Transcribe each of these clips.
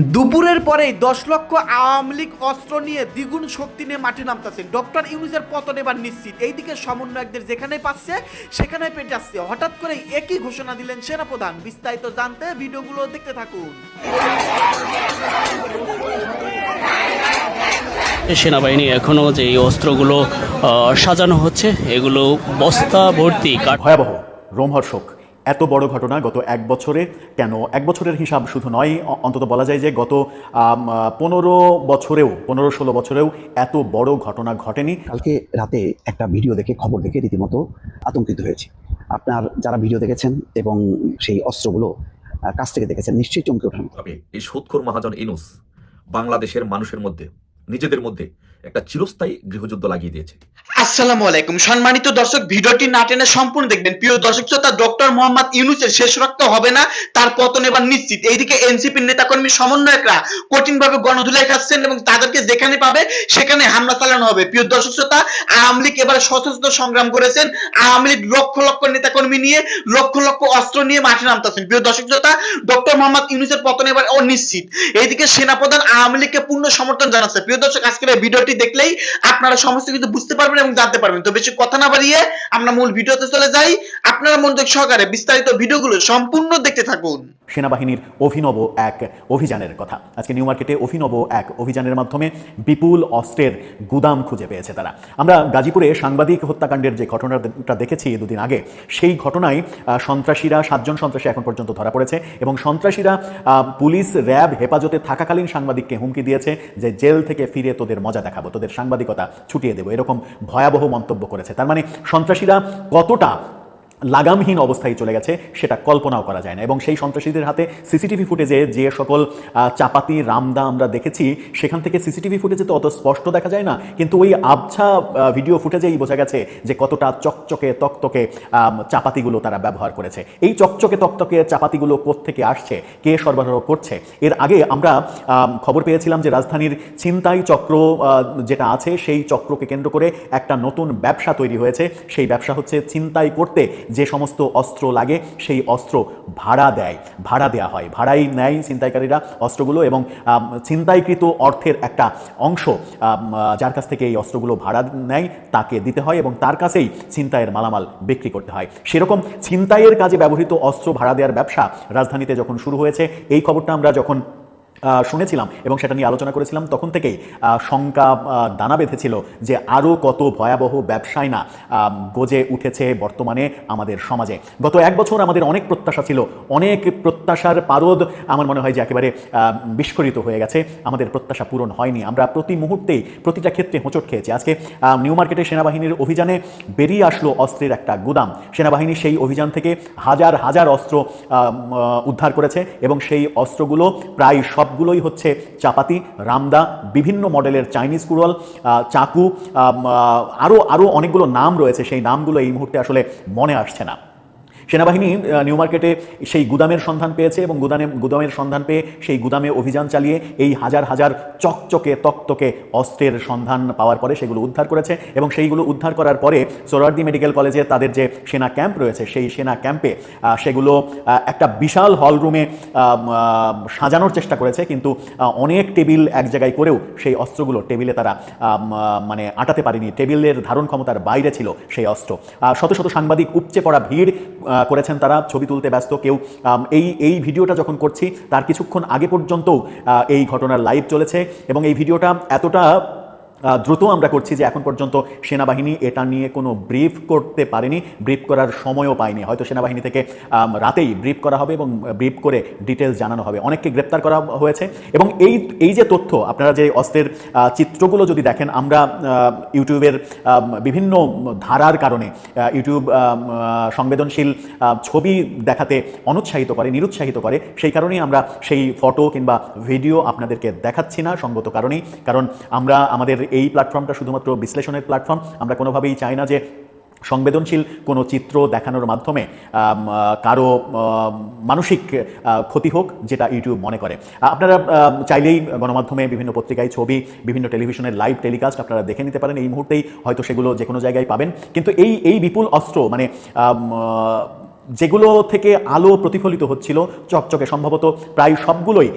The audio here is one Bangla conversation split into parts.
দুপুরের পরেই দশ লক্ষ আওয়ামী লীগ অস্ত্র নিয়ে দ্বিগুণ শক্তি নিয়ে মাঠে নামতেছে। ডক্টর ইউনুসের পতন এবার নিশ্চিত। এইদিকে সমন্বয়কদের যেখানে পাচ্ছে সেখানে পেটাচ্ছে হঠাৎ করে একই ঘোষণা দিলেন সেনাপ্রধান। বিস্তারিত জানতে ভিডিওগুলো দেখতে থাকুন। সেনাবাহিনী এখনও যে এই অস্ত্রগুলো আহ, সাজানো হচ্ছে এগুলো বস্তা ভর্তি। কাঠ ভয়াবহ রোমহর্ষক। এত বড় ঘটনা গত এক বছরে কেন? এক বছরের হিসাব শুধু নয় অন্তত বলা যায় যে গত পনেরো বছরেও পনেরো ষোলো বছরেও এত বড় ঘটনা ঘটেনি। কালকে রাতে একটা ভিডিও দেখে খবর দেখে রীতিমতো আতঙ্কিত হয়েছে। আপনার যারা ভিডিও দেখেছেন এবং সেই অস্ত্রগুলো কাছ থেকে দেখেছেন নিশ্চয়ই চমকে ওঠেন এই সুৎখোর মহাজন ইনুস বাংলাদেশের মানুষের মধ্যে নিজেদের মধ্যে একটা চিরস্থায়ী গৃহযুদ্ধ লাগিয়ে দিয়েছে। আসসালামু আলাইকুম। সম্মানিত দর্শক, ভিডিওটি না টেনে সম্পূর্ণ দেখবেন। প্রিয় দর্শক শ্রোতা, ডক্টর মোহাম্মদ ইউনুসের শেষ রক্ত হবে না, তার পতন এবার নিশ্চিত। এইদিকে এনসিপির নেতাকর্মী সমন্বয়করা কঠিনভাবে গণধুলাই খাচ্ছেন এবং তাদেরকে যেখানে পাবে, সেখানে হামলা চালানো হবে। প্রিয় দর্শক শ্রোতা, আওয়ামী লীগ এবার সশস্ত্র সংগ্রাম করেছেন। আওয়ামী লীগ লক্ষ লক্ষ নেতাকর্মী নিয়ে, লক্ষ লক্ষ অস্ত্র নিয়ে মাঠে নামতেছেন। প্রিয় দর্শক শ্রোতা, ডক্টর মোহাম্মদ ইউনুসের পতন এবার অনিশ্চিত। এইদিকে সেনাপ্রধান আওয়ামী লীগকে পূর্ণ সমর্থন জানাচ্ছে। প্রিয় দর্শক, আজকের এই ভিডিওটি দেখলেই আপনারা সমস্ত কিছু বুঝতে পারবেন এবং জানতে পারবেন। তো বেশি কথা না বাড়িয়ে আমরা মূল ভিডিওতে চলে যাই। আপনারা মনোযোগ সহকারে বিস্তারিত ভিডিওগুলো সম্পূর্ণ দেখতে থাকুন। সেনাবাহিনীর অভিনব এক অভিযানের কথা। আজকে নিউ মার্কেটে অভিনব এক অভিযানের মাধ্যমে বিপুল অস্ত্রের গুদাম খুঁজে পেয়েছে তারা। আমরা গাজীপুরে সাংবাদিক হত্যাকাণ্ডের যে ঘটনাটা দেখেছি দুদিন আগে, সেই ঘটনায় সন্ত্রাসীরা, সাতজন সন্ত্রাসী এখন পর্যন্ত ধরা পড়েছে এবং সন্ত্রাসীরা পুলিশ র্যাব হেফাজতে থাকাকালীন সাংবাদিককে হুমকি দিয়েছে যে জেল থেকে ফিরে তোদের মজা দেখাবো তোদের সাংবাদিকতা ছুটিয়ে দেবো। এরকম ভয়াবহ মন্তব্য করেছে। তার মানে সন্ত্রাসীরা কতটা লাগামহীন অবস্থায় চলে গেছে, সেটা কল্পনাও করা যায় না। এবং সেই সন্ত্রাসীদের হাতে সিসিটিভি ফুটেজে যে সকল চাপাতি, রামদা আমরা দেখেছি, সেখান থেকে সিসিটিভি ফুটেজে তো অত স্পষ্ট দেখা যায় না। কিন্তু ওই আবছা ভিডিও ফুটেজেই বোঝা গেছে যে কতটা চকচকে, তকতকে চাপাতিগুলো তারা ব্যবহার করেছে। এই চকচকে, তকতকে চাপাতিগুলো কোত্থেকে আসছে? কে সরবরাহ করছে? এর আগে আমরা খবর পেয়েছিলাম যে রাজধানীর ছিনতাই চক্র যেটা আছে, সেই চক্রকে কেন্দ্র করে একটা নতুন ব্যবসা তৈরি হয়েছে। সেই ব্যবসা হচ্ছে ছিনতাই করতে যে সমস্ত অস্ত্র লাগে, সেই অস্ত্র ভাড়া দেয়, ভাড়া দেওয়া হয়। ভাড়াই নেয় ছিনতাইকারীরা অস্ত্রগুলো এবং ছিনতাইকৃত অর্থের একটা অংশ যার কাছ থেকে এই অস্ত্রগুলো ভাড়া নেয়, তাকে দিতে হয় এবং তার কাছেই ছিনতাইয়ের মালামাল বিক্রি করতে হয়। সেরকম ছিনতাইয়ের কাজে ব্যবহৃত অস্ত্র ভাড়া দেওয়ার ব্যবসা রাজধানীতে যখন শুরু হয়েছে, এই খবরটা আমরা যখন শুনেছিলাম এবং সেটা নিয়ে আলোচনা করেছিলাম তখন থেকেই শঙ্কা দানা বেঁধেছিল যে আরও কত ভয়াবহ ব্যবসায় না গজে উঠেছে বর্তমানে আমাদের সমাজে। গত এক বছর আমাদের অনেক প্রত্যাশা ছিল, অনেক প্রত্যাশার পারদ আমার মনে হয় যে একেবারে বিস্ফোরিত হয়ে গেছে। আমাদের প্রত্যাশা পূরণ হয়নি। আমরা প্রতি মুহূর্তেই প্রতিটা ক্ষেত্রে হোঁচট খেয়েছি। আজকে নিউ মার্কেটে সেনাবাহিনীর অভিযানে বেরিয়ে আসলো অস্ত্রের একটা গুদাম। সেনাবাহিনী সেই অভিযান থেকে হাজার হাজার অস্ত্র উদ্ধার করেছে এবং সেই অস্ত্রগুলো প্রায় সবগুলোই হচ্ছে চাপাতি, রামদা, বিভিন্ন মডেলের চাইনিজ কুড়াল চাকু আরও আরও অনেকগুলো নাম রয়েছে, সেই নামগুলো এই মুহূর্তে আসলে মনে আসছে না। সেনাবাহিনী নিউ মার্কেটে সেই গুদামের সন্ধান পেয়েছে এবং গুদামে, গুদামের সন্ধান পেয়ে সেই গুদামে অভিযান চালিয়ে এই হাজার হাজার চকচকে, তকতকে অস্ত্রের সন্ধান পাওয়ার পরে সেগুলো উদ্ধার করেছে এবং সেইগুলো উদ্ধার করার পরে সোরারদি মেডিকেল কলেজে তাদের যে সেনা ক্যাম্প রয়েছে, সেই সেনা ক্যাম্পে সেগুলো একটা বিশাল হল রুমে সাজানোর চেষ্টা করেছে কিন্তু অনেক টেবিল এক জায়গায় করেও সেই অস্ত্রগুলো টেবিলে তারা মানে আটাতে পারেনি। টেবিলের ধারণ ক্ষমতার বাইরে ছিল সেই অস্ত্র। শত শত সাংবাদিক উপচে পড়া ভিড় করেছেন তারা, ছবি তুলতে ব্যস্ত কেউ। এই এই ভিডিওটা যখন করছি, তার কিছুক্ষণ আগে পর্যন্তও এই ঘটনার লাইভ চলেছে এবং এই ভিডিওটা এতটা দ্রুত আমরা করছি যে এখন পর্যন্ত সেনাবাহিনী এটা নিয়ে কোনো ব্রিফ করতে পারেনি। ব্রিফ করার সময়ও পায়নি। হয়তো সেনাবাহিনী থেকে রাতেই ব্রিফ করা হবে এবং ব্রিফ করে ডিটেলস জানানো হবে। অনেককে গ্রেপ্তার করা হয়েছে এবং এই এই যে তথ্য, আপনারা যে অস্ত্রের চিত্রগুলো যদি দেখেন, আমরা ইউটিউবের বিভিন্ন ধারার কারণে ইউটিউব সংবেদনশীল ছবি দেখাতে অনুৎসাহিত করে, নিরুৎসাহিত করে, সেই কারণেই আমরা সেই ফটো কিংবা ভিডিও আপনাদেরকে দেখাচ্ছি না সঙ্গত কারণেই। কারণ আমরা আমাদের এই প্ল্যাটফর্মটা শুধুমাত্র বিশ্লেষণের প্ল্যাটফর্ম আমরা কোনোভাবেই চাই না যে সংবেদনশীল কোনো চিত্র দেখানোর মাধ্যমে কারও মানসিক ক্ষতি হোক, যেটা ইউটিউব মনে করে। আপনারা চাইলেই গণমাধ্যমে বিভিন্ন পত্রিকায় ছবি, বিভিন্ন টেলিভিশনের লাইভ টেলিকাস্ট আপনারা দেখে নিতে পারেন। এই মুহূর্তেই হয়তো সেগুলো যে কোনো জায়গায় পাবেন। কিন্তু এই এই বিপুল অস্ত্র মানে যেগুলো থেকে আলো প্রতিফলিত হচ্ছিল, চকচকে সম্ভবত প্রায় সবগুলোই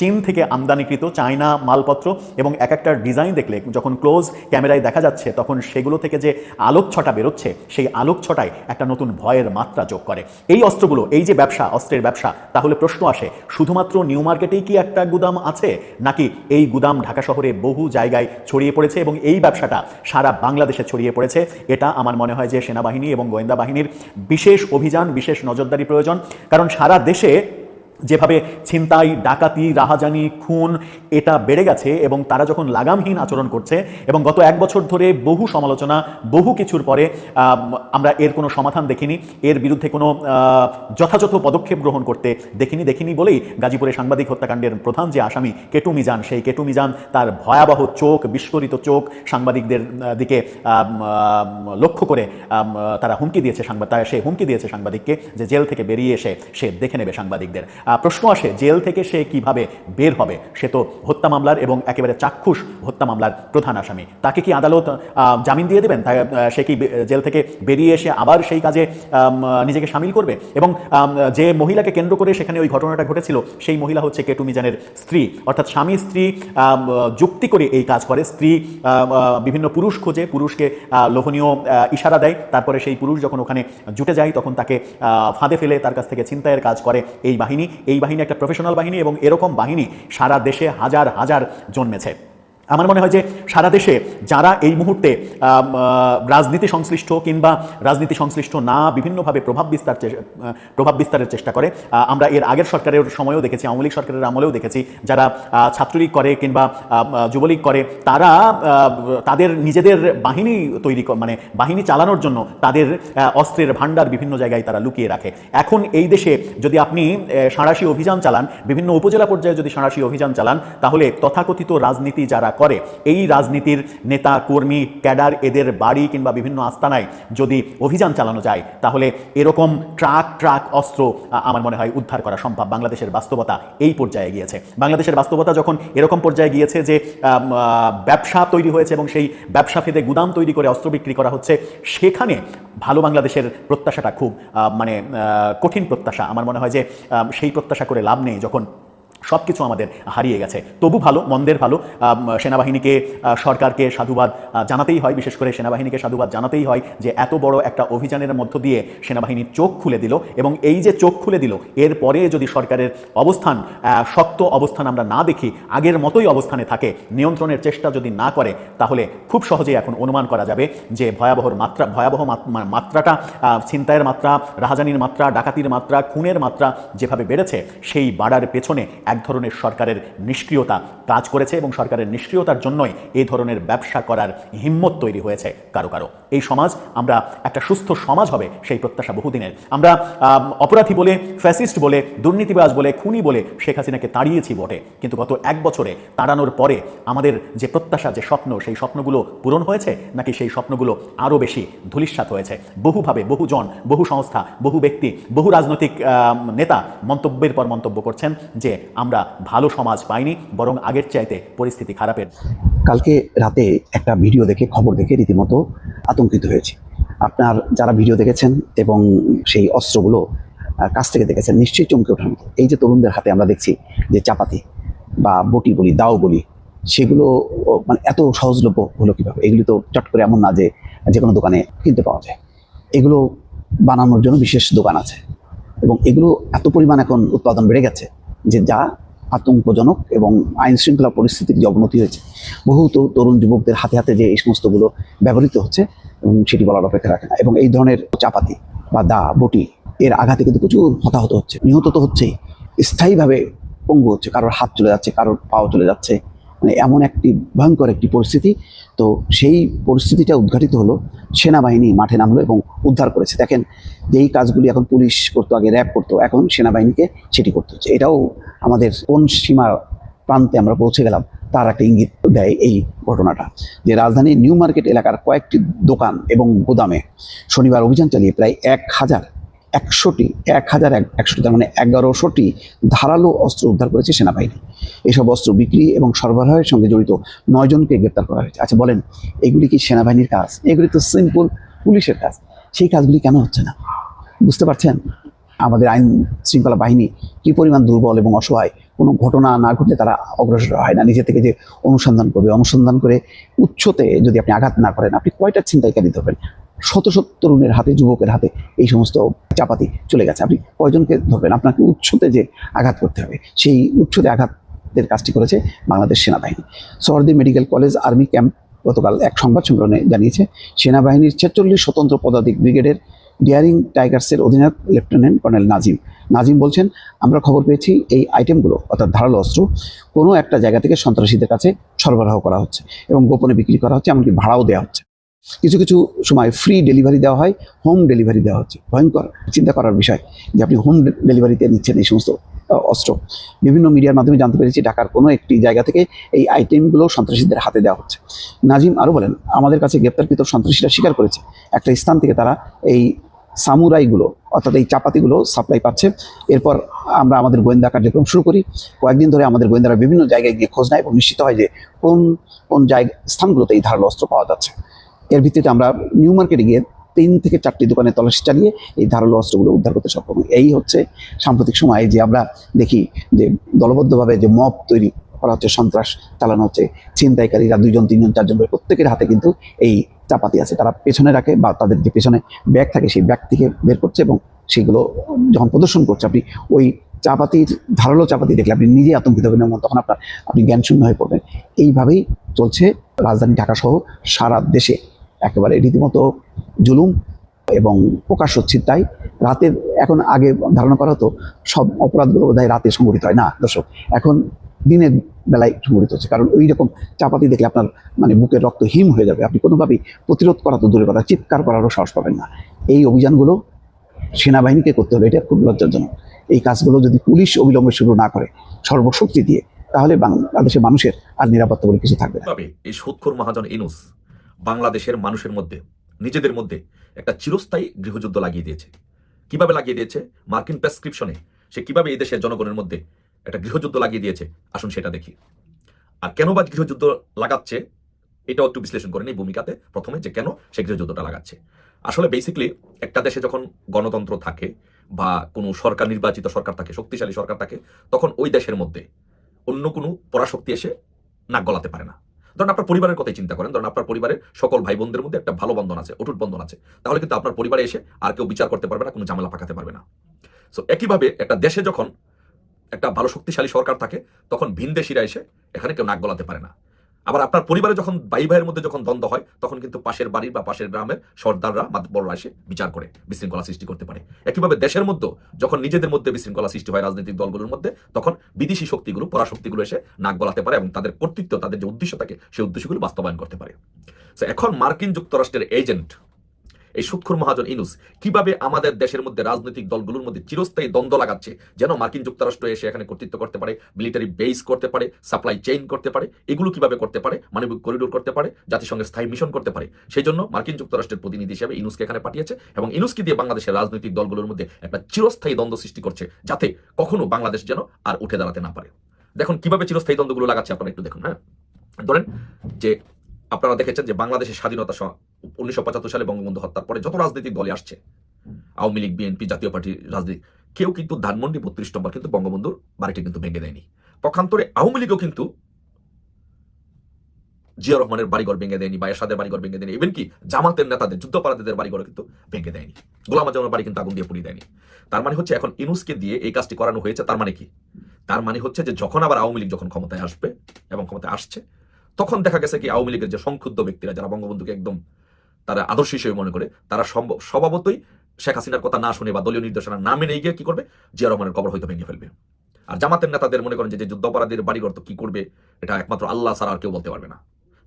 চীন থেকে আমদানিকৃত চায়না মালপত্র এবং এক একটা ডিজাইন দেখলে যখন ক্লোজ ক্যামেরায় দেখা যাচ্ছে, তখন সেগুলো থেকে যে আলোকছটা বেরোচ্ছে, সেই আলোকছটায় একটা নতুন ভয়ের মাত্রা যোগ করে। এই অস্ত্রগুলো, এই যে ব্যবসা, অস্ত্রের ব্যবসা, তাহলে প্রশ্ন আসে, শুধুমাত্র নিউ মার্কেটেই কি একটা গুদাম আছে? নাকি এই গুদাম ঢাকা শহরে বহু জায়গায় ছড়িয়ে পড়েছে এবং এই ব্যবসাটা সারা বাংলাদেশে ছড়িয়ে পড়েছে? এটা আমার মনে হয় যে সেনাবাহিনী এবং গোয়েন্দা বাহিনীর বিশেষ অভিযান বিশেষ নজরদারি প্রয়োজন। কারণ সারা দেশে যেভাবে ছিনতাই, ডাকাতি, রাহাজানি, খুন, এটা বেড়ে গেছে এবং তারা যখন লাগামহীন আচরণ করছে এবং গত এক বছর ধরে বহু সমালোচনা, বহু কিছুর পরে আমরা এর কোনো সমাধান দেখিনি। এর বিরুদ্ধে কোনো যথাযথ পদক্ষেপ গ্রহণ করতে দেখিনি। দেখিনি বলেই গাজীপুরে সাংবাদিক হত্যাকাণ্ডের প্রধান যে আসামি কেটু মিজান, সেই কেটু মিজান তার ভয়াবহ চোখ, বিস্ফোরিত চোখ সাংবাদিকদের দিকে লক্ষ্য করে তারা হুমকি দিয়েছে সাংবাদ সে হুমকি দিয়েছে সাংবাদিককে যে জেল থেকে বেরিয়ে এসে সে দেখে নেবে সাংবাদিকদের। প্রশ্ন আসে, জেল থেকে সে কীভাবে বের হবে? সে তো হত্যা মামলার এবং একেবারে চাক্ষুষ হত্যা মামলার প্রধান আসামি। তাকে কি আদালত জামিন দিয়ে দেবেন? সে কি জেল থেকে বেরিয়ে এসে আবার সেই কাজে নিজেকে সামিল করবে? এবং যে মহিলাকে কেন্দ্র করে সেখানে ওই ঘটনাটা ঘটেছিল, সেই মহিলা হচ্ছে কেটু মিজানের স্ত্রী। অর্থাৎ স্বামী, স্ত্রী যুক্তি করে এই কাজ করে। স্ত্রী বিভিন্ন পুরুষ খোঁজে, পুরুষকে লোভনীয় ইশারা দেয়। তারপরে সেই পুরুষ যখন ওখানে জুটে যায়, তখন তাকে ফাঁদে ফেলে তার কাছ থেকে ছিনতাইয়ের কাজ করে এই বাহিনী। এই বাহিনী একটা প্রফেশনাল বাহিনী এবং এরকম বাহিনী সারা দেশে হাজার হাজার জন্মেছে। আমার মনে হয় যে সারা দেশে যারা এই মুহূর্তে রাজনীতি সংশ্লিষ্ট কিংবা রাজনীতি সংশ্লিষ্ট না বিভিন্নভাবে প্রভাব বিস্তার প্রভাব বিস্তারের চেষ্টা করে আমরা এর আগের সরকারের সময়ও দেখেছি, আওয়ামী লীগ সরকারের আমলেও দেখেছি, যারা ছাত্রলীগ করে কিংবা যুবলীগ করে, তারা তাদের নিজেদের বাহিনী তৈরি মানে বাহিনী চালানোর জন্য তাদের অস্ত্রের ভাণ্ডার বিভিন্ন জায়গায় তারা লুকিয়ে রাখে। এখন এই দেশে যদি আপনি সাঁড়াশি অভিযান চালান, বিভিন্ন উপজেলা পর্যায়ে যদি সাঁড়াশি অভিযান চালান, তাহলে তথাকথিত রাজনীতি যারা করে। এই রাজনীতির নেতা, কর্মী, ক্যাডার এদের বাড়ি কিংবা বিভিন্ন আস্তানায় যদি অভিযান চালানো যায়, তাহলে এরকম ট্রাক ট্রাক অস্ত্র আমার মনে হয় উদ্ধার করা সম্ভব। বাংলাদেশের বাস্তবতা এই পর্যায়ে গিয়েছে। বাংলাদেশের বাস্তবতা যখন এরকম পর্যায়ে গিয়েছে যে ব্যবসা তৈরি হয়েছে এবং সেই ব্যবসা ফেদে গুদাম তৈরি করে অস্ত্র বিক্রি করা হচ্ছে, সেখানে ভালো বাংলাদেশের প্রত্যাশাটা খুব মানে কঠিন প্রত্যাশা। আমার মনে হয় যে সেই প্রত্যাশা করে লাভ নেই যখন সব কিছু আমাদের হারিয়ে গেছে। তবু ভালো, মন্দের ভালো। সেনাবাহিনীকে সরকারকে সাধুবাদ জানাতেই হয়। বিশেষ করে সেনাবাহিনীকে সাধুবাদ জানাতেই হয় যে এত বড় একটা অভিযানের মধ্য দিয়ে সেনাবাহিনীর চোখ খুলে দিল এবং এই যে চোখ খুলে দিল এরপরে যদি সরকারের অবস্থান শক্ত অবস্থান আমরা না দেখি, আগের মতোই অবস্থানে থাকে, নিয়ন্ত্রণের চেষ্টা যদি না করে, তাহলে খুব সহজেই এখন অনুমান করা যাবে যে ভয়াবহর মাত্রা, ভয়াবহ মাত্রাটা ছিনতাইয়ের মাত্রা, রাহাজানির মাত্রা, ডাকাতির মাত্রা, খুনের মাত্রা যেভাবে বেড়েছে, সেই বাড়ার পেছনে এক ধরনের সরকারের নিষ্ক্রিয়তা কাজ করেছে এবং সরকারের নিষ্ক্রিয়তার জন্যই এই ধরনের ব্যবসা করার হিম্মত তৈরি হয়েছে কারও কারও। এই সমাজ আমরা একটা সুস্থ সমাজ হবে সেই প্রত্যাশা বহুদিনের। আমরা অপরাধী বলে, ফ্যাসিস্ট বলে, দুর্নীতিবাজ বলে, খুনি বলে শেখ হাসিনাকে তাড়িয়েছি বটে। কিন্তু গত এক বছরে তাড়ানোর পরে আমাদের যে প্রত্যাশা, যে স্বপ্ন, সেই স্বপ্নগুলো পূরণ হয়েছে নাকি সেই স্বপ্নগুলো আরও বেশি ধূলিসাৎ হয়েছে? বহুভাবে বহু জন বহু সংস্থা, বহু ব্যক্তি, বহু রাজনৈতিক নেতা মন্তব্যের পর মন্তব্য করছেন যে আমরা ভালো সমাজ পাইনি, বরং আগের চাইতে পরিস্থিতি খারাপের। কালকে রাতে একটা ভিডিও দেখে, খবর দেখে রীতিমতো আতঙ্কিত হয়েছি। আপনার যারা ভিডিও দেখেছেন এবং সেই অস্ত্রগুলো কাছ থেকে দেখেছেন, নিশ্চয়ই চমকে ওঠার মতো। এই যে তরুণদের হাতে আমরা দেখছি যে চাপাতি বা বটি বলি দাও বলি সেগুলো মানে এত সহজলভ্য হলো কীভাবে? এগুলি তো চট করে এমন না যে যে কোনো দোকানে কিনতে পাওয়া যায়। এগুলো বানানোর জন্য বিশেষ দোকান আছে। এবং এগুলো এত পরিমাণ এখন উৎপাদন বেড়ে গেছে যে যা আতঙ্কজনক এবং আইন শৃঙ্খলা পরিস্থিতির যে অবনতি হয়েছে, বহু তরুণ যুবকদের হাতে হাতে যে এই সমস্তগুলো ব্যবহৃত হচ্ছে এবং সেটি বলার অপেক্ষা রাখে না। এবং এই ধরনের চাপাতি বা দা, বটি, এর আঘাতে কিন্তু প্রচুর হতাহত হচ্ছে। নিহত তো হচ্ছেই। স্থায়ীভাবে পঙ্গু হচ্ছে। কারোর হাত চলে যাচ্ছে, কারোর পাও চলে যাচ্ছে। মানে এমন একটি ভয়ঙ্কর একটি পরিস্থিতি। তো সেই পরিস্থিতিটা উদ্ঘাটিত হলো, সেনাবাহিনী মাঠে নামলো এবং উদ্ধার করেছে। দেখেন যেই কাজগুলি এখন পুলিশ করতো, আগে র্যাব করতো, এখন সেনাবাহিনীকে সেটি করতে হচ্ছে। এটাও আমাদের কোন সীমা প্রান্তে আমরা পৌঁছে গেলাম, তার একটা ইঙ্গিত দেয় এই ঘটনাটা। যে রাজধানীর নিউ মার্কেট এলাকার কয়েকটি দোকান এবং গোদামে শনিবার অভিযান চালিয়ে প্রায় এক হাজার একশোটি, এক হাজার এক- একশোটি, তার মানে এগারোশোটি ধারালো অস্ত্র উদ্ধার করেছে সেনাবাহিনী। এসব অস্ত্র বিক্রি এবং সরবরাহের সঙ্গে জড়িত নয়জনকে গ্রেপ্তার করা হয়েছে। আচ্ছা বলেন, এগুলি কি সেনাবাহিনীর কাজ? এগুলি তো সিম্পল পুলিশের কাজ। সেই কাজগুলি কেন হচ্ছে না? বুঝতে পারছেন? আমাদের আইন শৃঙ্খলা বাহিনী কি পরিমাণ দুর্বল এবং অসহায়? কোনো ঘটনা না ঘটলে তারা অগ্রসর হয় না। নিজে থেকে যে অনুসন্ধান করবে, অনুসন্ধান করে উচ্চতে যদি আপনি আঘাত না করেন, আপনি কয়টা ছিনতাইকারী ধরবেন? শত শত তরুণের হাতে, যুবকের হাতে এই সমস্ত চাপাতি চলে গেছে। আপনি কয়জনকে ধরবেন? আপনাকে উচ্চতে যে আঘাত করতে হবে, সেই উচ্চতে আঘাতের কাজটি করেছে বাংলাদেশ সেনাবাহিনী। সরদি মেডিকেল কলেজ আর্মি ক্যাম্প গতকাল এক সংবাদ সম্মেলনে জানিয়েছে, সেনাবাহিনীর ছেচল্লিশ স্বতন্ত্র পদাতিক ব্রিগেডের ডিয়ারিং টাইগার্সের অধিনায়ক লেফটেন্যান্ট কর্নেল নাজিম। নাজিম বলছেন, আমরা খবর পেয়েছি এই আইটেমগুলো, অর্থাৎ ধারালো অস্ত্র, কোনো একটা জায়গা থেকে সন্ত্রাসীদের কাছে সরবরাহ করা হচ্ছে এবং গোপনে বিক্রি করা হচ্ছে, এমনকি ভাড়াও দেওয়া হচ্ছে। কিছু কিছু সময় ফ্রি ডেলিভারি দেওয়া হয় হোম ডেলিভারি দেওয়া হচ্ছে। ভয়ঙ্কর চিন্তা করার বিষয় যে আপনি হোম ডেলিভারিতে নিচ্ছেন এই সমস্ত অস্ত্র। বিভিন্ন মিডিয়ার মাধ্যমে জানতে পেরেছি ঢাকার কোনো একটি জায়গা থেকে এই আইটেমগুলো সন্ত্রাসীদের হাতে দেওয়া হচ্ছে। নাজিম আরও বলেন, আমাদের কাছে গ্রেপ্তারকৃত সন্ত্রাসীরা স্বীকার করেছে। একটা স্থান থেকে তারা এই সামুরাইগুলো, অর্থাৎ এই চাপাতিগুলো সাপ্লাই পাচ্ছে। এরপর আমরা আমাদের গোয়েন্দা কার্যক্রম শুরু করি। কয়েকদিন ধরে আমাদের গোয়েন্দারা বিভিন্ন জায়গায় গিয়ে খোঁজ নেয় এবং নিশ্চিত হয় যে কোন কোন জায়গা, স্থানগুলোতে এই ধারালো অস্ত্র পাওয়া যাচ্ছে। এর ভিত্তিতে আমরা নিউ মার্কেটে গিয়ে তিন থেকে চারটি দোকানে তল্লাশি চালিয়ে এই ধারালো অস্ত্রগুলো উদ্ধার করতে সক্ষম। এই হচ্ছে সাম্প্রতিক সময়ে যে আমরা দেখি যে দলবদ্ধভাবে যে মব তৈরি করা হচ্ছে, সন্ত্রাস চালানো হচ্ছে, ছিনতাইকারীরা দুইজন, তিনজন, চারজন করে প্রত্যেকের হাতে কিন্তু এই চাপাতি আছে। তারা পেছনে রাখে বা তাদের যে পেছনে ব্যাগ থাকে সেই ব্যাগ থেকে বের করছে এবং সেগুলো যখন প্রদর্শন করছে, আপনি ওই চাপাতির ধারালো চাপাতি দেখলে আপনি নিজে আতঙ্কিত হবেন এবং তখন আপনার, আপনি জ্ঞানশূন্য হয়ে পড়বেন। এইভাবেই চলছে রাজধানী ঢাকা সহ সারা দেশে। একেবারে রীতিমতো জুলুম এবং প্রকাশ্য তাই রাতের এখন আগে ধারণা করা হতো, সব অপরাধগুলো বোধহয় রাতে সংঘটিত হয়। না, দর্শক, এখন দিনের বেলায় সংঘটিত হচ্ছে। কারণ ওই রকম চাপাতি দেখলে আপনার মানে বুকের রক্ত হিম হয়ে যাবে। আপনি কোনোভাবেই প্রতিরোধ করা তো দূরের কথা, চিৎকার করারও সাহস পাবেন না। এই অভিযানগুলো সেনাবাহিনীকে করতে হবে এটা খুব লজ্জাজনক। এই কাজগুলো যদি পুলিশ অবিলম্বে শুরু না করে সর্বশক্তি দিয়ে, তাহলে বাংলাদেশের মানুষের আর নিরাপত্তা বলে কিছু থাকবে এই সুৎখোর মহাজন ইনুস বাংলাদেশের মানুষের মধ্যে, নিজেদের মধ্যে একটা চিরস্থায়ী গৃহযুদ্ধ লাগিয়ে দিয়েছে। কীভাবে লাগিয়ে দিয়েছে? মার্কিন প্রেসক্রিপশনে সে কীভাবে এই দেশের জনগণের মধ্যে একটা গৃহযুদ্ধ লাগিয়ে দিয়েছে? আসুন সেটা দেখি। আর কেন বা গৃহযুদ্ধ লাগাচ্ছে? এটাও একটু বিশ্লেষণ করে নিই ভূমিকাতে। প্রথমে যে কেন সে গৃহযুদ্ধটা লাগাচ্ছে। আসলে বেসিক্যালি একটা দেশে যখন গণতন্ত্র থাকে বা কোনো সরকার, নির্বাচিত সরকার থাকে, শক্তিশালী সরকার থাকে, তখন ওই দেশের মধ্যে অন্য কোনো পরাশক্তি এসে নাক গলাতে পারে না। ধরুন আপনার পরিবারের কথাই চিন্তা করেন, ধরুন আপনার পরিবারের সকল ভাই বোনদের মধ্যে একটা ভালো বন্ধন আছে, অটুট বন্ধন আছে, তাহলে কিন্তু আপনার পরিবারে এসে আর কেউ বিচার করতে পারবে না, কোনো ঝামেলা পাকাতে পারবে না। সো একইভাবে একটা দেশে যখন একটা ভালো শক্তিশালী সরকার থাকে, তখন ভিনদেশিরা এসে এখানে কেউ নাক গলাতে পারে না। আবার আপনার পরিবারে যখন ভাই ভাইয়ের মধ্যে যখন দ্বন্দ্ব হয়, তখন কিন্তু পাশের বাড়ির বা পাশের গ্রামের সর্দাররা বড়রা এসে বিচার করে, বিশৃঙ্খলা সৃষ্টি করতে পারে। একইভাবে দেশের মধ্যে যখন নিজেদের মধ্যে বিশৃঙ্খলা সৃষ্টি হয় রাজনৈতিক দলগুলোর মধ্যে, তখন বিদেশি শক্তিগুলো, পরাশক্তিগুলো এসে নাক গলাতে পারে এবং তাদের কর্তৃত্ব, তাদের যে উদ্দেশ্য থাকে, সেই উদ্দেশ্যগুলো বাস্তবায়ন করতে পারে। এখন মার্কিন যুক্তরাষ্ট্রের এজেন্ট এই সুৎখুর মহাজন ইনুস কীভাবে আমাদের দেশের মধ্যে রাজনৈতিক দলগুলোর মধ্যে চিরস্থায়ী দ্বন্দ্ব লাগাচ্ছে? যেন মার্কিন যুক্তরাষ্ট্র এসে এখানে কর্তৃত্ব করতে পারে মিলিটারি বেস করতে পারে সাপ্লাই চেইন করতে পারে, এগুলো কীভাবে করতে পারে, মানবিক করিডোর করতে পারে, জাতিসংঘের স্থায়ী মিশন করতে পারে? সেই জন্য মার্কিন যুক্তরাষ্ট্রের প্রতিনিধি হিসেবে ইনুসকে এখানে পাঠিয়েছে এবং ইনুসকে দিয়ে বাংলাদেশের রাজনৈতিক দলগুলোর মধ্যে একটা চিরস্থায়ী দ্বন্দ্ব সৃষ্টি করছে, যাতে কখনো বাংলাদেশ যেন আর উঠে দাঁড়াতে না পারে। দেখুন, কীভাবে চিরস্থায়ী দ্বন্দ্বগুলো লাগাচ্ছে আপনারা একটু দেখুন হ্যাঁ? ধরেন যে আপনারা দেখেছেন যে বাংলাদেশের স্বাধীনতা উনিশশো পঁচাত্তর সালে বঙ্গবন্ধু হত্যার পরে যত রাজনৈতিক দলে আসছে, আওয়ামী লীগ, বিএনপি, জাতীয় পার্টির রাজনীতি, কেউ কিন্তু ধানমন্ডি বত্রিশ নম্বর কিন্তু বঙ্গবন্ধুর বাড়িটি কিন্তু ভেঙে দেয়নি। পক্ষান্তরে আওয়ামী লীগও কিন্তু জিয়া রহমানের বাড়িঘর ভেঙে দেয়নি বা এরশাদের বাড়িঘর ভেঙে দেয়নি। ইভেন কি জামাতের নেতাদের, যুদ্ধপরাধীদের বাড়িঘর কিন্তু ভেঙে দেয়নি। গোলাম আজমের বাড়ি কিন্তু আগুন দিয়ে পুড়িয়ে দেয়নি। তার মানে হচ্ছে এখন ইনুসকে দিয়ে এই কাজটি করানো হয়েছে, তার মানে কি? তার মানে হচ্ছে যে যখন আবার আওয়ামী লীগ যখন ক্ষমতায় আসবে এবং ক্ষমতায় আসছে, তখন দেখা গেছে কি আওয়ামী লীগের যে সংক্ষুব্ধ ব্যক্তিরা, যারা বঙ্গবন্ধুকে একদম তারা আদর্শ হিসেবে মনে করে, তারা সম্ভব, স্বভাবতই শেখ হাসিনার কথা না শুনে বা দলীয় নির্দেশনা না মেনে গিয়ে কি করবে? জিয়া রহমানের কবর হয়তো ভেঙে ফেলবে। আর জামাতের নেতাদের মনে করেন যে যুদ্ধাপরাধীর বাড়িঘর তো কি করবে, এটা একমাত্র আল্লাহ ছাড়া আর কেউ বলতে পারবে না।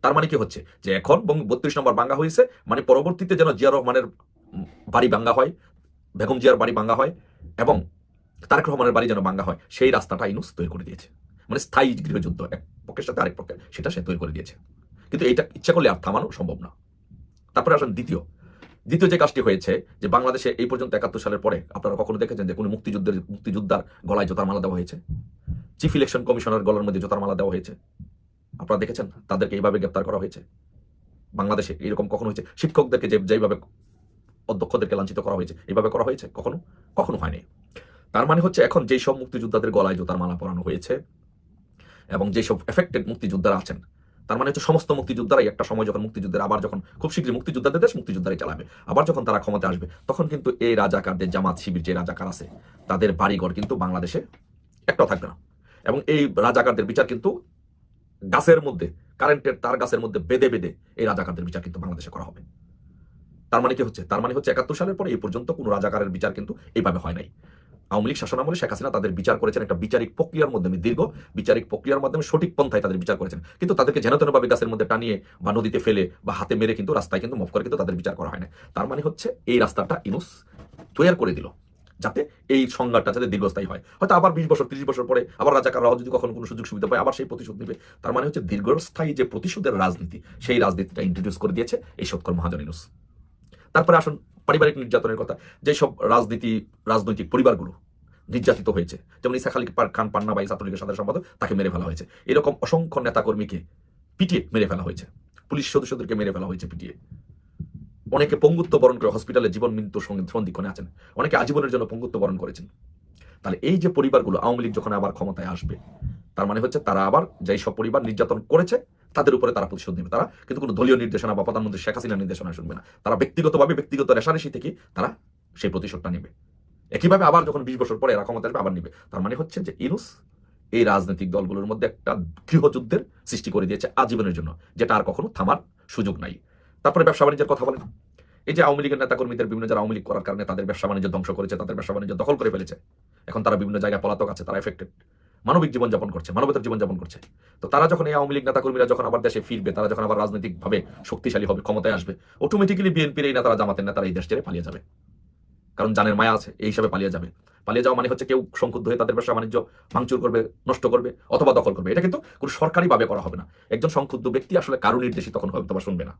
তার মানে কি হচ্ছে? যে এখন বত্রিশ নম্বর বাঙ্গা হয়েছে মানে পরবর্তীতে যেন জিয়া রহমানের বাড়ি বাঙ্গা হয়, বেগম জিয়ার বাড়ি বাঙ্গা হয়, এবং তারেক রহমানের বাড়ি যেন বাঙ্গা হয়, সেই রাস্তাটা ইনুস তৈরি করে দিয়েছে। মানে স্থায়ী গৃহযুদ্ধ, এক পক্ষের সাথে আরেক পক্ষের, সেটা সে তৈরি করে দিয়েছে। কিন্তু এইটা ইচ্ছা করলে আর থামানো সম্ভব না। তারপরে আসেন দ্বিতীয়। দ্বিতীয় যে কাজটি হয়েছে, যে বাংলাদেশে এই পর্যন্ত একাত্তর সালের পরে আপনারা কখনো দেখেছেন যে কোনো মুক্তিযুদ্ধের, মুক্তিযোদ্ধার গলায় জোতার মালা দেওয়া হয়েছে? চিফ ইলেকশন কমিশনার গলার মধ্যে জোতার মালা দেওয়া হয়েছে? আপনারা দেখেছেন? তাদেরকে এইভাবে গ্রেপ্তার করা হয়েছে? বাংলাদেশে এরকম কখনো হয়েছে? শিক্ষকদেরকে যে যেভাবে অধ্যক্ষদেরকে লাঞ্ছিত করা হয়েছে, এইভাবে করা হয়েছে? কখনো? কখনো হয়নি। তার মানে হচ্ছে এখন যেই সব মুক্তিযোদ্ধাদের গলায় জুতার মালা পরানো হয়েছে এবং যেসব এফেক্টেড মুক্তিযোদ্ধারা আছেন তার মানে হচ্ছে সমস্ত মুক্তিযোদ্ধারাই একটা সময় যখন মুক্তিযুদ্ধের, আবার যখন খুব শীঘ্রই মুক্তিযোদ্ধাদের দেশ মুক্তিযোদ্ধারাই চালাবে, আবার যখন তারা ক্ষমতা আসবে, তখন কিন্তু এই রাজাকারদের জামাত শিবির যে রাজাকার আছে, তাদের বাড়িঘর কিন্তু বাংলাদেশে একটাও থাকবে না। এবং এই রাজাকারদের বিচার কিন্তু গাছের মধ্যে, কারেন্টের তার গাছের মধ্যে বেঁধে বেঁধে এই রাজাকারদের বিচার কিন্তু বাংলাদেশে করা হবে। তার মানে কি হচ্ছে? তার মানে হচ্ছে একাত্তর সালের পরে এই পর্যন্ত কোনো রাজাকারের বিচার কিন্তু এইভাবে হয় নাই। আওয়ামী লীগ শাসনামলে শেখ হাসিনা তাদের বিচার করেছেন একটা বিচারিক প্রক্রিয়ার মাধ্যমে দীর্ঘ বিচারিক প্রক্রিয়ার মাধ্যমে সঠিক পন্থায় তাদের বিচার করেছেন। কিন্তু তাদেরকে যেন তেনভাবে গাছের মধ্যে টানিয়ে বা নদীতে ফেলে বা হাতে মেরে কিন্তু রাস্তায় কিন্তু মুভ করে কিন্তু তাদের বিচার করা হয় না তার মানে হচ্ছে এই রাস্তাটা ইনুস তৈরি করে দিল, যাতে এই সংঘাতটা যাতে দীর্ঘস্থায়ী হয়। হয়তো আবার বিশ বছর, ত্রিশ বছর পরে আবার রাজাকাররাও যদি কখনো কোনো সুযোগ সুবিধা পায়, আবার সেই প্রতিশোধ নেবে। তার মানে হচ্ছে দীর্ঘস্থায়ী যে প্রতিশোধের রাজনীতি, সেই রাজনীতিটা ইন্ট্রোডিউস করে দিয়েছে এই সৎকর মহাজন ইনুস। তারপরে আসুন পারিবারিক নির্যাতনের কথা, যেসব রাজনীতি, রাজনৈতিক পরিবারগুলো নির্যাতিত হয়েছে, যেমন ইসা খালি খান পান্না বা ছাত্রলীগের সাধারণ সম্পাদক, তাকে মেরে ফেলা হয়েছে। এরকম অসংখ্য নেতাকর্মীকে পিটিয়ে মেরে ফেলা হয়েছে। পুলিশ সদস্যদেরকে মেরে ফেলা হয়েছে পিটিয়ে। অনেকে পঙ্গুত্ব বরণ করে হসপিটালে জীবন মৃত্যুর সঙ্গে সন্ধিক্ষণে আছেন। অনেকে আজীবনের জন্য পঙ্গুত্ব বরণ করেছেন। তাহলে এই যে পরিবারগুলো, আওয়ামী লীগ যখন আবার ক্ষমতায় আসবে, তার মানে হচ্ছে তারা আবার যেই সব পরিবার নির্যাতন করেছে তাদের উপরে তারা প্রতিশোধ নেবে। তারা কিন্তু কোনো দলীয় নির্দেশনা বা প্রধানমন্ত্রী শেখ হাসিনার নির্দেশনা শুনবে না। তারা ব্যক্তিগতভাবে ব্যক্তিগত রেশারেশি থেকে তারা সেই প্রতিশোধটা নেবে। একইভাবে আবার যখন বিশ বছর পরে এরা ক্ষমতা আসবে, আবার নেবে। তার মানে হচ্ছে যে ইনুস এই রাজনৈতিক দলগুলোর মধ্যে একটা গৃহযুদ্ধের সৃষ্টি করে দিয়েছে আজীবনের জন্য, যেটা আর কখনো থামার সুযোগ নাই। তারপরে ব্যবসা বাণিজ্যের কথা বলেন। এই যে আওয়ামী লীগের নেতাকর্মীদের বিভিন্ন যারা আওয়ামী লীগ করার কারণে তাদের ব্যবসা বাণিজ্য ধ্বংস করেছে, তাদের ব্যবসা বাণিজ্য দখল করে ফেলেছে। এখন তারা বিভিন্ন জায়গায় পলাতক আছে, তারা এফেক্টেড মানবিক জীবনযাপন করছে, মানবতার জীবনযাপন করছে। তো তারা যখন এই আওয়ামী লীগ নেতাকর্মীরা যখন আবার দেশে ফিরবে, তারা যখন আবার রাজনৈতিকভাবে শক্তিশালী হবে, ক্ষমতায় আসবে অটোমেটিক্যালি বিএনপির এই নেতারা, জামাতের নেতারা এই দেশ ছেড়ে পালিয়ে যাবে। কারণ জানের মায়া আছে, এই হিসাবে পালিয়ে যাবে। পালিয়ে যাওয়া মানে হচ্ছে কেউ সংক্ষুব্ধ হয়ে তাদের ব্যবসা বাণিজ্য ভাঙচুর করবে, নষ্ট করবে, অথবা দখল করবে। এটা কিন্তু কোনো সরকারিভাবে করা হবে না। একজন সংক্ষুব্ধ ব্যক্তি আসলে কারও নির্দেশই তখন হয়তো বা শুনবে না।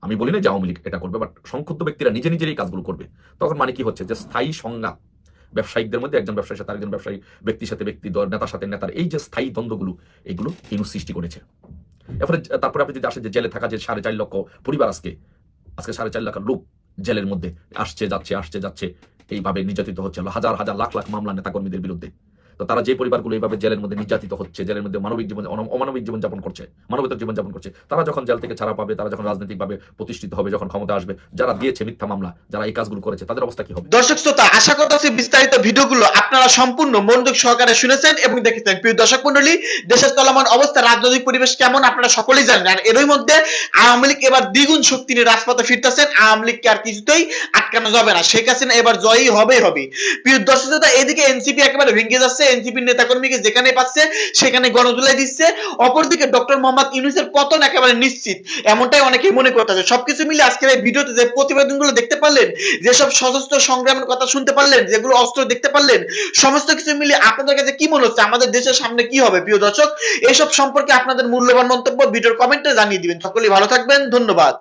আমি বলি না যে আওয়ামী লীগ এটা করবে বাট সংক্ষুব্ধ ব্যক্তিরা নিজে নিজের এই কাজগুলো করবে। তখন মানে কি হচ্ছে? যে স্থায়ী সংঘাত ব্যবসায়িকদের মধ্যে একজন ব্যবসায়ী সাথে আরেকজন ব্যবসায়ী, ব্যক্তির সাথে ব্যক্তি, দল, নেতার সাথে নেতার এই যে স্থায়ী দ্বন্দ্বগুলো, এগুলো ইনু সৃষ্টি করেছে। এরপরে তারপরে আপনি যদি আসেন যে জেলে থাকা যে সাড়ে চার লক্ষ পরিবার আজকে আজকে সাড়ে চার লাখ লোক জেলের মধ্যে আসছে, যাচ্ছে আসছে, যাচ্ছে, এইভাবে নির্যাতিত হচ্ছে, হাজার হাজার, লাখ লাখ মামলা নেতাকর্মীদের বিরুদ্ধে। তো তারা যে পরিবারগুলো এইভাবে জেলের মধ্যে নির্যাতিত হচ্ছে, জেলের মধ্যে মানবিক জীবন অমানবিক জীবনযাপন করছে, মানবতার জীবনযাপন করছে, তারা যখন জেল থেকে ছাড়া পাবে, তারা যখন রাজনৈতিকভাবে প্রতিষ্ঠিত হবে, যখন ক্ষমতা আসবে, যারা দিয়েছে মিথ্যা মামলা, যারা এই কাজগুলো করেছে, তাদের অবস্থা কি হবে? দর্শক শ্রোতা, আশা করতেছি বিস্তারিত ভিডিওগুলো আপনারা সম্পূর্ণ মনোযোগ সহকারে শুনেছেন এবং দেখেছেন। প্রিয় দর্শক মন্ডলী দেশের চলমান অবস্থা, রাজনৈতিক পরিবেশ কেমন আপনারা সকলেই জানেন। আর এরই মধ্যে আওয়ামী লীগ এবার দ্বিগুণ শক্তি নিয়ে রাজপথে ফিরতেছেন। আওয়ামী লীগকে আর কিছুতেই আটকানো যাবে না। শেখ হাসিনা এবার জয়ী হবেই হবে প্রিয় দর্শক শ্রোতা, এদিকে এনসিপি একেবারে ভেঙে যাচ্ছে। এনসিপির নেতাকর্মীকে যেখানে পাচ্ছে সেখানে গণধুলাই দিচ্ছে। অপরদিকে ডক্টর মোহাম্মদ ইউনুসের পতন একেবারে নিশ্চিত। এমনটাই অনেকেই মনে করতেছে। সবকিছু মিলে আজকের এই ভিডিওতে যে প্রতিবেদনগুলো দেখতে পারলেন, যেসব সশস্ত্র সংগ্রামের কথা শুনতে পারলেন, যেগুলো অস্ত্র দেখতে পারলেন, সমস্ত কিছু মিলে আপনাদের কাছে কি মনে হচ্ছে? আমাদের দেশের সামনে কি হবে? প্রিয় দর্শক, এসব সম্পর্কে আপনাদের মূল্যবান মন্তব্য ভিডিওর কমেন্টে জানিয়ে দিবেন। সকলেই ভালো থাকবেন। ধন্যবাদ।